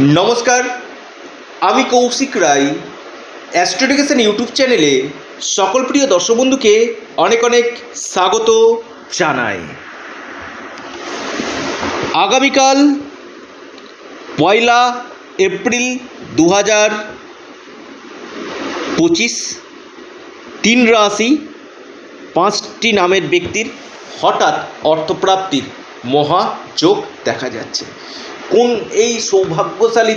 নমস্কার, আমি কৌশিক রায় অ্যাস্ট্রোডিকেশন ইউটিউব চ্যানেলে সকল প্রিয় দর্শক বন্ধুকে অনেক অনেক স্বাগত জানাই। আগামীকাল পয়লা এপ্রিল দু হাজার পঁচিশ, তিন রাশি, পাঁচটি নামের ব্যক্তির হঠাৎ অর্থপ্রাপ্তির মহাযোগ দেখা যাচ্ছে। কোন এই সৌভাগ্যশালী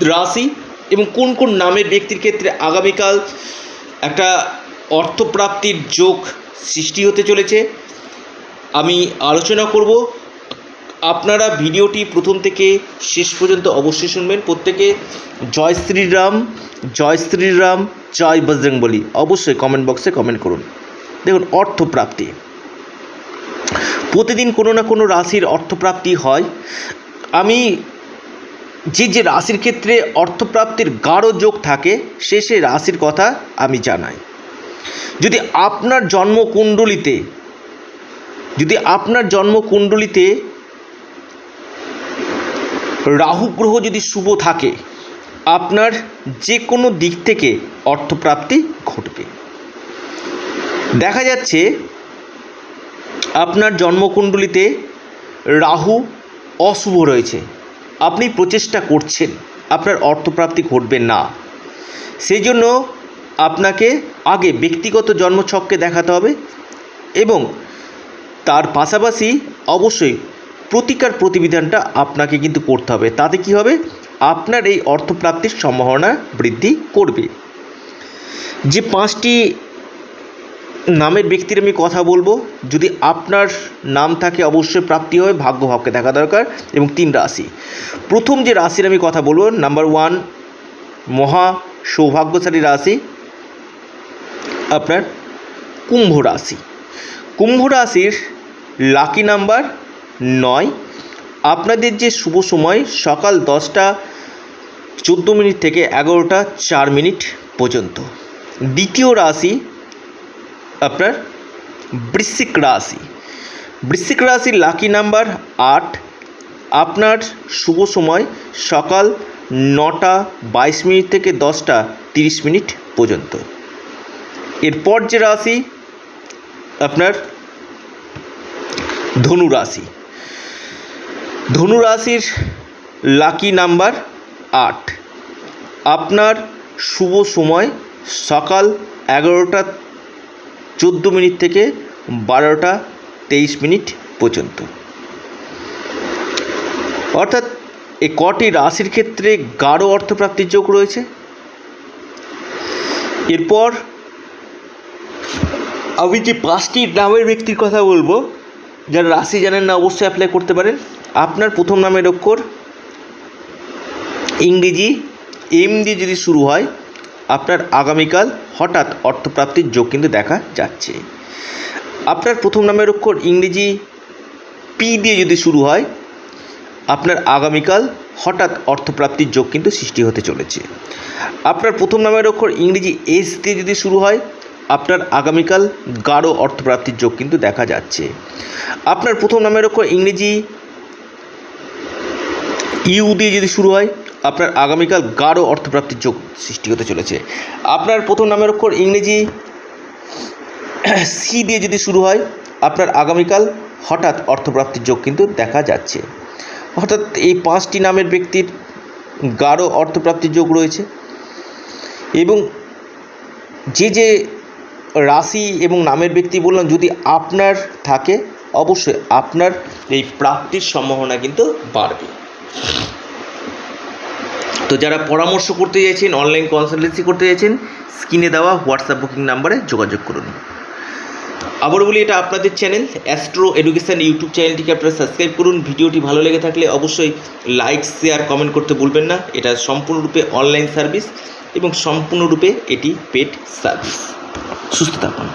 রাশি এবং কোন কোন নামের ব্যক্তির ক্ষেত্রে আগামীকাল একটা অর্থপ্রাপ্তির যোগ সৃষ্টি হতে চলেছে? আমি আলোচনা করব। আপনারা ভিডিওটি প্রথম থেকে শেষ পর্যন্ত অবশ্যই শুনবেন। প্রত্যেকে জয় শ্রীরাম জয় শ্রীরাম, জয় বজরংবলী অবশ্যই কমেন্ট বক্সে কমেন্ট করুন। দেখুন, অর্থপ্রাপ্তি। প্রতিদিন কোনো না কোনো রাশির অর্থপ্রাপ্তি হয়। আমি যে যে রাশির ক্ষেত্রে অর্থপ্রাপ্তির গাঢ় যোগ থাকে, সে সে রাশির কথা আমি জানাই। যদি আপনার জন্মকুণ্ডলিতে, যদি আপনার জন্মকুণ্ডলিতে রাহু গ্রহ যদি শুভ থাকে, আপনার যে কোনো দিক থেকে অর্থপ্রাপ্তি ঘটবে। দেখা যাচ্ছে, আপনার জন্মকুণ্ডলিতে রাহু অশুভ রয়েছে। আপনি প্রচেষ্টা করছেন, আপনার অর্থপ্রাপ্তি ঘটবে না। সেই জন্য আপনাকে আগে ব্যক্তিগত জন্মছককে দেখাতে হবে এবং তার পাশাপাশি অবশ্যই প্রতিকার প্রতিবিধানটা আপনাকে কিন্তু করতে হবে। তাতে কি হবে? আপনার এই অর্থপ্রাপ্তির সম্ভাবনা বৃদ্ধি করবে। যে পাঁচটি নামের ব্যক্তির আমি কথা বলব। যদি আপনার নাম থাকে, অবশ্যই প্রাপ্তি হবে ভাগ্যভাবকে দেখা দরকার এবং তিন রাশি। প্রথম যে রাশির আমি কথা বলব নাম্বার ওয়ান মহা সৌভাগ্যশালী রাশি, আপনার কুম্ভ রাশি। কুম্ভ রাশির লাকি নাম্বার নয়। আপনাদের যে শুভ সময়, সকাল দশটা চোদ্দ মিনিট থেকে এগারোটা চার মিনিট পর্যন্ত। দ্বিতীয় রাশি আপনার? বৃশ্চিক রাশি। বৃশ্চিক রাশির লাকি নাম্বার আট। আপনার শুভ সময় সকাল নটা বাইশ মিনিট থেকে দশটা তিরিশ মিনিট পর্যন্ত। এরপর যে রাশি, আপনার ধনু রাশি। ধনু রাশির লাকি নাম্বার আট। আপনার শুভ সময় সকাল এগারোটা চোদ্দ মিনিট থেকে বারোটা তেইশ মিনিট পর্যন্ত। অর্থাৎ এই কটি রাশির ক্ষেত্রে গাঢ় অর্থপ্রাপ্তির যোগ রয়েছে। এরপর আমি যে পাঁচটি নামের ব্যক্তির কথা বলব, যারা রাশি জানেন না অবশ্যই অ্যাপ্লাই করতে পারেন। আপনার প্রথম নামের অক্ষর ইংরেজি এম দিয়ে যদি শুরু হয় আপনার আগামীকাল হঠাৎ অর্থপ্রাপ্তির যোগ কিন্তু দেখা যাচ্ছে। আপনার প্রথম নামের অক্ষর ইংরেজি পি দিয়ে যদি শুরু হয়, আপনার আগামীকাল হঠাৎ অর্থপ্রাপ্তির যোগ কিন্তু সৃষ্টি হতে চলেছে। আপনার প্রথম নামের অক্ষর ইংরেজি এস দিয়ে যদি শুরু হয়, আপনার আগামীকাল গাঢ় অর্থপ্রাপ্তির যোগ কিন্তু দেখা যাচ্ছে। আপনার প্রথম নামের অক্ষর ইংরেজি ইউ দিয়ে যদি শুরু হয় আপনার আগামীকাল গাঢ় অর্থপ্রাপ্তির যোগ সৃষ্টি হতে চলেছে। আপনার প্রথম নামের অক্ষর ইংরেজি। সি দিয়ে যদি শুরু হয়, আপনার আগামীকাল হঠাৎ অর্থপ্রাপ্তির যোগ কিন্তু দেখা যাচ্ছে। অর্থাৎ এই পাঁচটি নামের ব্যক্তির গাঢ় অর্থপ্রাপ্তির যোগ রয়েছে এবং যে যে রাশি এবং নামের ব্যক্তি বললাম, যদি আপনার থাকে, অবশ্যই আপনার এই প্রাপ্তির সম্ভাবনা কিন্তু বাড়বে। তো যারা পরামর্শ করতে চাইছেন অনলাইন কনসালটেন্সি করতে চাইছেন স্ক্রিনে দেওয়া হোয়াটসঅ্যাপ বুকিং নাম্বারে যোগাযোগ করুন। আবার বলি, এটা আপনাদের চ্যানেল অ্যাস্ট্রো এডুকেশান ইউটিউব চ্যানেলটিকে আপনারা সাবস্ক্রাইব করুন। ভিডিওটি ভালো লেগে থাকলে অবশ্যই লাইক শেয়ার কমেন্ট করতে ভুলবেন না। এটা সম্পূর্ণরূপে অনলাইন সার্ভিস এবং সম্পূর্ণরূপে এটি পেড সার্ভিস সুস্থ থাকুন।